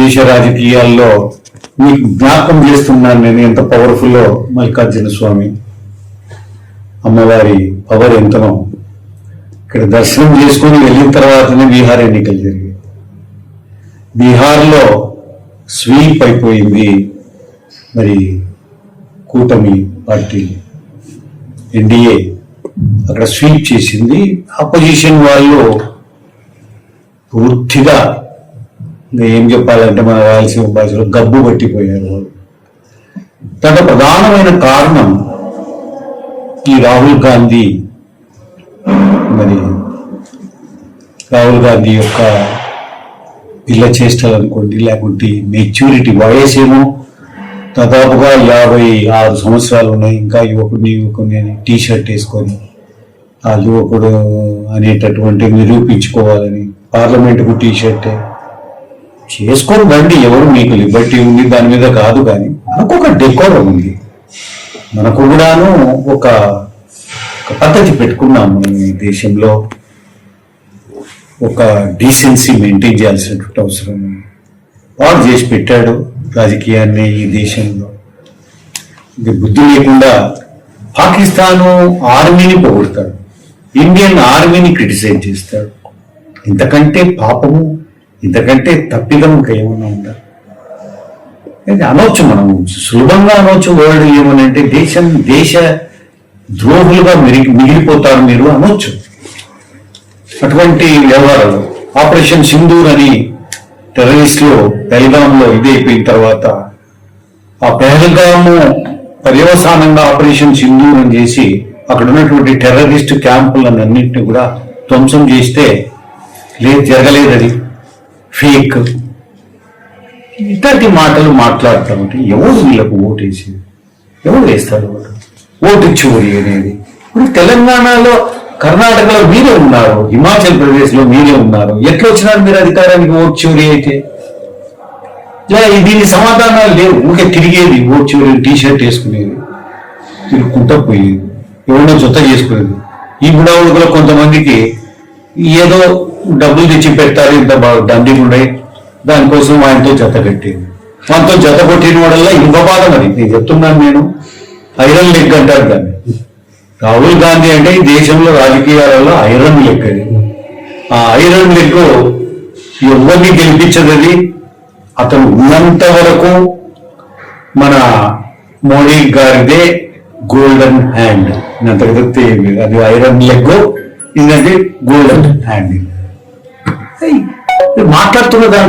దేశ రాజకీయాల్లో మీకు జ్ఞాపకం చేస్తున్నాను నేను ఎంత పవర్ఫుల్లో మల్లికార్జున స్వామి అమ్మవారి పవర్ ఎంతనో. ఇక్కడ దర్శనం చేసుకొని వెళ్ళిన తర్వాతనే బీహార్ ఎన్నికలు జరిగాయి. బీహార్లో స్వీప్ అయిపోయింది మరి కూటమి పార్టీ ఎన్డీఏ అక్కడ స్వీప్ చేసింది. అపోజిషన్ వాళ్ళు పూర్తిగా ఇంకా ఏం చెప్పాలంటే మన రాయలసీమ భాషలో గబ్బు పట్టిపోయారు. వాళ్ళు దాంట్లో ప్రధానమైన కారణం ఈ రాహుల్ గాంధీ మరి రాహుల్ గాంధీ యొక్క పిల్ల చేష్టలు అనుకోండి లేకుంటే మెచ్యూరిటీ వయసేమో దాదాపుగా యాభై ఆరు సంవత్సరాలు ఉన్నాయి. ఇంకా యువకుడిని యువకుడిని అని టీ షర్ట్ వేసుకొని ఆ యువకుడు అనేటటువంటి నిరూపించుకోవాలని పార్లమెంటుకు టీ షర్టే చేసుకొని బండి ఎవరు మీకు లిబర్టీ ఉంది దాని మీద కాదు కానీ మనకు ఒక డెకోరం ఉంది. మనకు కూడాను ఒక పద్ధతి పెట్టుకున్నాం మనం ఈ దేశంలో. ఒక డీసెన్సీ మెయింటైన్ చేయాల్సినటువంటి అవసరం వాడు చేసి పెట్టాడు రాజకీయాన్ని ఈ దేశంలో. ఇది బుద్ధి లేకుండా పాకిస్తాను ఆర్మీని పొగుడతాడు. ఇండియన్ ఆర్మీని క్రిటిసైజ్ చేస్తాడు. ఇంతకంటే పాపము ఇంతకంటే తప్పిదం ఇంకా ఏమన్నా ఉందా? అనవచ్చు మనం. సులభంగా అనవచ్చు వరల్డ్ ఏమని అంటే దేశం దేశ ద్రోహులుగా మిగిలి మిగిలిపోతారు మీరు అనొచ్చు అటువంటి వ్యవహారాలు. ఆపరేషన్ సింధూర్ అని టెర్రరిస్ట్లో పెహల్గాంలో ఇది అయిపోయిన తర్వాత ఆ పెహల్గాము పర్యవసానంగా ఆపరేషన్ సింధూర్ అని చేసి అక్కడ ఉన్నటువంటి టెర్రరిస్ట్ క్యాంపులను అన్నింటినీ కూడా ధ్వంసం చేస్తే లేదు జరగలేదు అది ఫేక్. ఇట్లాంటి మాటలు మాట్లాడుతూ ఉంటే ఎవరు వీళ్ళకు ఓటేసేది ఎవరు వేస్తారు ఓటు ఓటు చోరీ అనేది. ఇప్పుడు తెలంగాణలో కర్ణాటకలో మీరే ఉన్నారు హిమాచల్ ప్రదేశ్లో మీరే ఉన్నారు. ఎట్లా వచ్చినారు మీరు అధికారానికి ఓటు చోరీ అయితే? దీని సమాధానాలు లేవు. ఊరికే తిరిగేది ఓటు చోరీ టీ షర్ట్ వేసుకునేది తిరుగుకుంటా పోయేది. ఎవరినో జొత్త చేసుకునేది. ఈ బుడావుడుకులో కొంతమందికి ఏదో డబ్బులు తెచ్చి పెట్టారు ఇంత బాగా దండిగుండే దానికోసం ఆయనతో జత కట్టింది మనతో జత కొట్టిన వాడల్లా ఇంపపాదం అది నేను చెప్తున్నాను నేను. ఐరన్ లెగ్ అంటారు దాన్ని. రాహుల్ గాంధీ అంటే ఈ దేశంలో రాజకీయాలలో ఐరన్ లెగ్ అది. ఆ ఐరన్ లెగ్ ఎవరిని గెలిపించదది అతను ఉన్నంత వరకు మన మోడీ గారిదే గోల్డెన్ హ్యాండ్. అంతకు అది ఐరన్ లెగ్ ఇదంటే గోల్డెన్ హ్యాండ్ మాట్లాడుతున్న దాని